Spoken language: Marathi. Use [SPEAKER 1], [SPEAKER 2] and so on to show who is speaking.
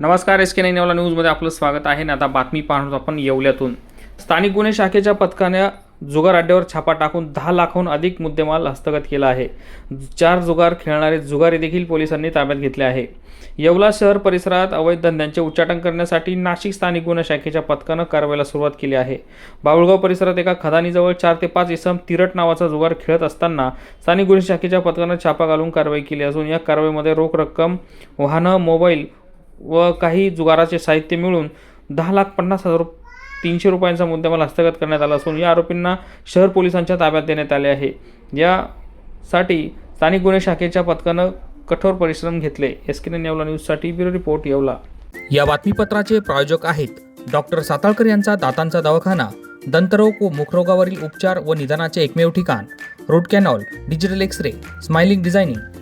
[SPEAKER 1] नमस्कार एस के नाईन येवला न्यूजमध्ये आपलं स्वागत आहे आणि आता बातमी पाहणार आहोत आपण येवल्यातून. स्थानिक गुन्हे शाखेच्या पथकाने जुगार अड्ड्यावर छापा टाकून दहा लाखाहून अधिक मुद्देमाल हस्तगत केला आहे. चार जुगार खेळणारे जुगारी देखील पोलिसांनी ताब्यात घेतले आहे. येवला शहर परिसरात अवैध धंद्यांचे उच्चाटन करण्यासाठी नाशिक स्थानिक गुन्हे शाखेच्या पथकानं कारवाईला सुरुवात केली आहे. बाबुळगाव परिसरात एका खदानीजवळ चार ते पाच इसम तिरट नावाचा जुगार खेळत असताना स्थानिक गुन्हे शाखेच्या पथकानं छापा घालून कारवाई केली असून या कारवाईमध्ये रोख रक्कम वाहनं मोबाईल व काही जुगाराचे साहित्य मिळून दहा लाख पन्नास हजार रुप- तीनशे रुपयांचा मुद्देमाल हस्तगत करण्यात आला असून या आरोपींना शहर पोलिसांच्या ताब्यात देण्यात आले आहे. यासाठी स्थानिक गुन्हे शाखेच्या पथकानं कठोर परिश्रम घेतले. एस के नेवला न्यूजसाठी ब्युरो रिपोर्ट येवला.
[SPEAKER 2] या बातमीपत्राचे प्रायोजक आहेत डॉक्टर साताळकर यांचा दातांचा दवाखाना दंतरोग व मुखरोगावरील उपचार व निदानाचे एकमेव ठिकाण root canal digital X ray smiling designing